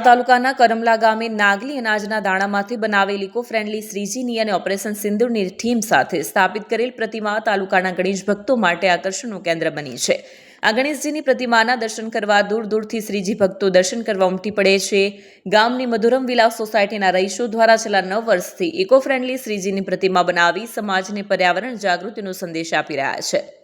તાલુકાના કરમલા ગામે નાગલી અનાજના દાણામાંથી બનાવેલ ઇકો ફ્રેન્ડલી શ્રીજીની અને ઓપરેશન સિંદૂરની ટીમ સાથે સ્થાપિત કરેલ પ્રતિમા તાલુકાના ગણેશ ભક્તો માટે આકર્ષણનું કેન્દ્ર બની છે. આ ગણેશજીની પ્રતિમાના દર્શન કરવા દૂર દૂરથી શ્રીજી ભક્તો દર્શન કરવા ઉમટી પડે છે. ગામની મધુરમ વિલાસ સોસાયટીના રહીશો દ્વારા છેલ્લા નવ વર્ષથી ઇકો ફ્રેન્ડલી શ્રીજીની પ્રતિમા બનાવી સમાજને પર્યાવરણ જાગૃતિનો સંદેશ આપી રહ્યા છે.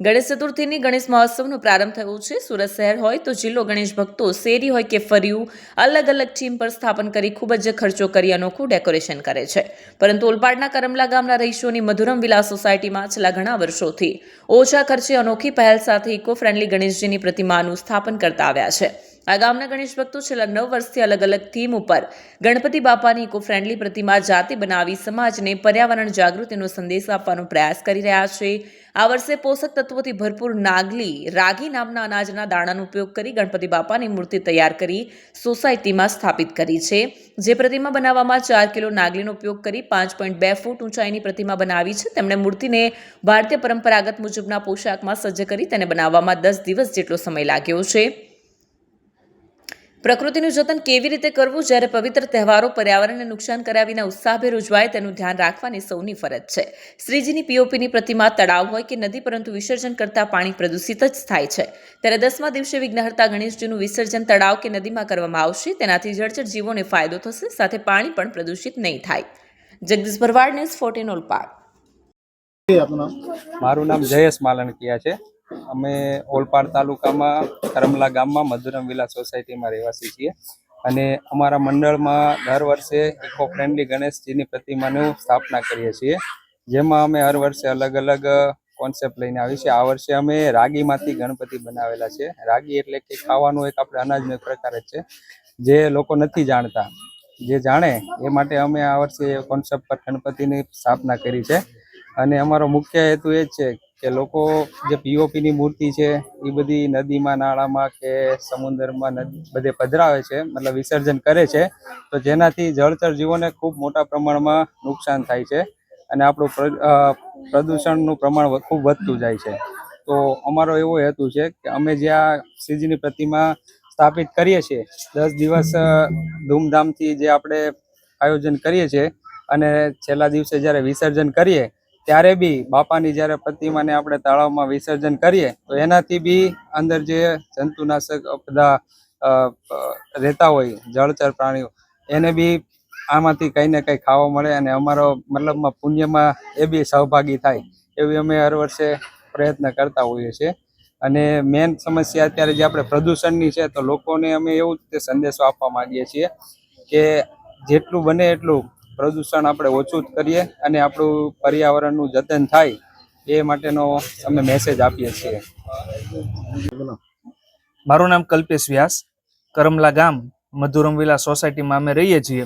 ગણેશ ચતુર્થીની ગણેશ મહોત્સવનો પ્રારંભ થયો છે. સુરત શહેર હોય તો જિલ્લો ગણેશ ભક્તો શેરી હોય કે ફર્યું, અલગ અલગ થીમ પર સ્થાપન કરી ખૂબ જ ખર્ચો કરી અનોખું ડેકોરેશન કરે છે. પરંતુ ઓલપાડના કરમલા ગામના રહીશોની મધુરમ વિલાસ સોસાયટીમાં છેલ્લા ઘણા વર્ષોથી ઓછા ખર્ચે અનોખી પહેલ સાથે ઇકો ફ્રેન્ડલી ગણેશજીની પ્રતિમાનું સ્થાપન કરતા આવ્યા છે. આ ગામના ગણેશ ભક્તો છેલ્લા નવ વર્ષથી અલગ અલગ થીમ ઉપર ગણપતિ બાપાની ઇકો ફ્રેન્ડલી પ્રતિમા જાતે બનાવી સમાજને પર્યાવરણ જાગૃતિનો સંદેશ આપવાનો પ્રયાસ કરી રહ્યા છે. આ વર્ષે પોષક તત્વોથી ભરપૂર નાગલી, રાગી નામના અનાજના દાણાનો ઉપયોગ કરી ગણપતિ બાપાની મૂર્તિ તૈયાર કરી સોસાયટીમાં સ્થાપિત કરી છે. જે પ્રતિમા બનાવવામાં ચાર કિલો નાગલીનો ઉપયોગ કરી પાંચ પોઈન્ટ બે ફૂટ ઊંચાઈની પ્રતિમા બનાવી છે. તેમણે મૂર્તિને ભારતીય પરંપરાગત મુજબના પોશાકમાં સજ્જ કરી તેને બનાવવામાં દસ દિવસ જેટલો સમય લાગ્યો છે. પ્રકૃતિનું જતન કેવી રીતે કરવું જ્યારે પવિત્ર તહેવારો પર્યાવરણને નુકસાન કર્યા વિના ઉત્સાહભેર ઉજવાય તેનું ધ્યાન રાખવાની સૌની ફરજ છે. શ્રીજીની પીઓપીની પ્રતિમા તળાવ હોય કે નદી પરંતુ વિસર્જન કરતા પાણી પ્રદૂષિત જ થાય છે. ત્યારે દસમા દિવસે વિઘ્નહર્તા ગણેશજીનું વિસર્જન તળાવ કે નદીમાં કરવામાં આવશે તેનાથી જળચર જીવોને ફાયદો થશે સાથે પાણી પણ પ્રદૂષિત નહીં થાય. Jagdish Bharwad news fourteen Olpad. મારું નામ જયેશ માલણકિયા છે. અમે ઓલપાડ તાલુકામાં કરમલા ગામમાં મધુરમ વિલા સોસાયટીમાં રહેવાસી છીએ. અને અમારા મંડળમાં દર વર્ષે ઇકો ફ્રેન્ડલી ગણેશજીની પ્રતિમાનું સ્થાપના કરીએ છીએ. જેમાં અમે હર વર્ષે અલગ અલગ કોન્સેપ્ટ લઈને આવી છે આ વર્ષે અમે રાગીમાંથી ગણપતિ બનાવેલા છે. રાગી એટલે કે ખાવાનું એક આપણે અનાજનો એક પ્રકાર જ છે, જે લોકો નથી જાણતા. જે જાણે એ માટે અમે આ વર્ષે કોન્સેપ્ટ પર ગણપતિની સ્થાપના કરી છે. અને અમારો મુખ્ય હેતુ એ છે કે લોકો જે પીઓપીની મૂર્તિ છે એ બધી નદીમાં, નાળામાં કે સમુદ્રમાં બધે પધરાવે છે, મતલબ વિસર્જન કરે છે. તો જેનાથી જળચર જીવોને ખૂબ મોટા પ્રમાણમાં નુકસાન થાય છે અને આપણું પ્રદૂષણનું પ્રમાણ ખૂબ વધતું જાય છે. તો અમારો એવો હેતુ છે કે અમે જે આ શ્રીજીની પ્રતિમા સ્થાપિત કરીએ છીએ, દસ દિવસ ધૂમધામથી જે આપણે આયોજન કરીએ છીએ અને છેલ્લા દિવસે જ્યારે વિસર્જન કરીએ ત્યારે બી બાપાની જ્યારે પ્રતિમાને આપણે તળાવમાં વિસર્જન કરીએ, તો એનાથી બી અંદર જે જંતુનાશક બધા રહેતા હોય, જળચર પ્રાણીઓ, એને બી આમાંથી કંઈ ને કંઈ ખાવા મળે અને અમારો મતલબમાં પુણ્યમાં એ બી સહભાગી થાય, એવી અમે હર વર્ષે પ્રયત્ન કરતા હોઈએ છીએ. અને મેન સમસ્યા અત્યારે જે આપણે પ્રદૂષણની છે, તો લોકોને અમે એવું જ સંદેશો આપવા માંગીએ છીએ કે જેટલું બને એટલું પ્રદૂષણ આપણે ઓછું જ કરીએ અને આપણું પર્યાવરણનું જતન થાય એ માટેનો અમે મેસેજ આપીએ છીએ. મારું નામ કલ્પેશ વ્યાસ, કરમલા ગામ, મધુરમ વિલા સોસાયટીમાં અમે રહીએ છીએ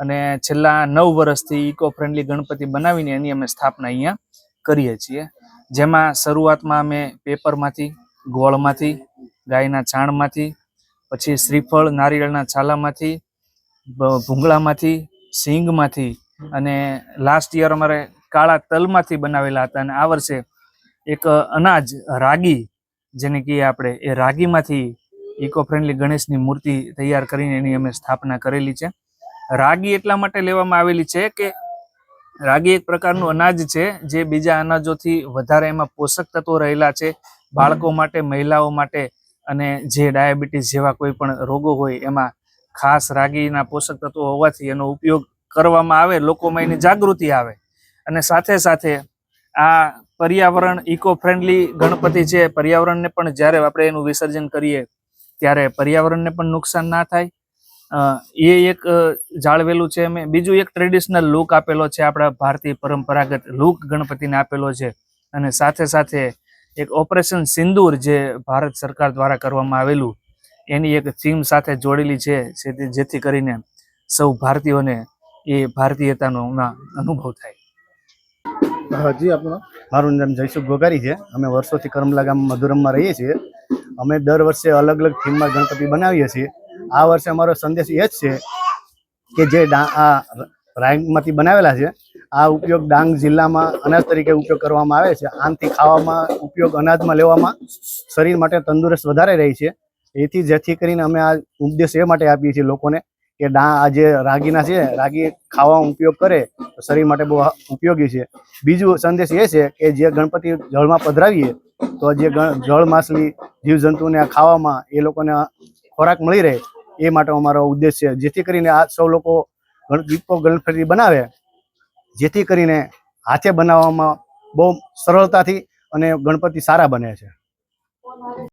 અને છેલ્લા નવ વર્ષથી ઇકો ફ્રેન્ડલી ગણપતિ બનાવીને એની અમે સ્થાપના અહીંયા કરીએ છીએ. જેમાં શરૂઆતમાં અમે પેપરમાંથી, ગોળમાંથી, ગાયના છાણમાંથી, પછી શ્રીફળ, નારિયેળના છાલામાંથી ભૂંગળામાંથી સિંગમાંથી અને લાસ્ટ યર અમારે કાળા તલમાંથી બનાવેલા હતા અને આ વર્ષે એક અનાજ રાગી, જેને કહીએ આપણે, એ રાગીમાંથી ઇકો ફ્રેન્ડલી ગણેશની મૂર્તિ તૈયાર કરીને એની અમે સ્થાપના કરેલી છે. રાગી એટલા માટે લેવામાં આવેલી છે કે રાગી એક પ્રકારનું અનાજ છે, જે બીજા અનાજોથી વધારે એમાં પોષક તત્વો રહેલા છે. બાળકો માટે, મહિલાઓ માટે અને જે ડાયાબિટીસ જેવા કોઈ પણ રોગો હોય, એમાં ખાસ રાગીના પોષક તત્વો હોવાથી એનો ઉપયોગ કરવામાં આવે, લોકોમાં એની જાગૃતિ આવે. અને સાથે સાથે આ પર્યાવરણ ઇકો ફ્રેન્ડલી ગણપતિ છે, પર્યાવરણને પણ જ્યારે આપણે એનું વિસર્જન કરીએ, ત્યારે પર્યાવરણને પણ નુકસાન ના થાય. એ એક જાળવેલું છે અમે બીજું એક ટ્રેડિશનલ લુક આપેલો છે આપણા ભારતીય પરંપરાગત લુક ગણપતિને આપેલો છે. અને સાથે સાથે એક ઓપરેશન સિંદૂર જે ભારત સરકાર દ્વારા કરવામાં આવેલું. એની એક થીમ સાથે જોડેલી છે જેથી જેથી કરીને સૌ ભારતીયોને એ ભારતીયતાનો અનુભવ થાય. હજી જી આપનું? મારું નામ જયસુખ ગોગારી છે. અમે વર્ષોથી કરમલા ગામ મધુરમમાં રહીએ છીએ. અમે દર વર્ષે અલગ અલગ થીમમાં ગણપતિ બનાવીએ છીએ. આ વર્ષે અમારો સંદેશ એ જ છે કે જે ડા આ રાગમાંથી બનાવેલા છે આ ઉપયોગ ડાંગ જિલ્લામાં અનાજ તરીકે ઉપયોગ કરવામાં આવે છે. આનથી ખાવામાં ઉપયોગ અનાજમાં લેવામાં શરીર માટે તંદુરસ્ત વધારે રહી છે. એથી જેથી કરીને અમે આ ઉપદેશ એ માટે આપીએ છીએ લોકોને કે ડા આ જે રાગીના છે, રાગી ખાવામાં ઉપયોગ કરે, તો શરીર માટે બહુ ઉપયોગી છે. બીજું સંદેશ એ છે કે જે ગણપતિ જળમાં પધરાવીએ, તો જે જળ માછલી, જીવજંતુને ખાવામાં એ લોકોને ખોરાક મળી રહે, એ માટે અમારો ઉદ્દેશ છે. જેથી કરીને આ સૌ લોકો દીપકો દીપો ગણપતિ બનાવે, જેથી કરીને હાથે બનાવવામાં બહુ સરળતાથી અને ગણપતિ સારા બને છે.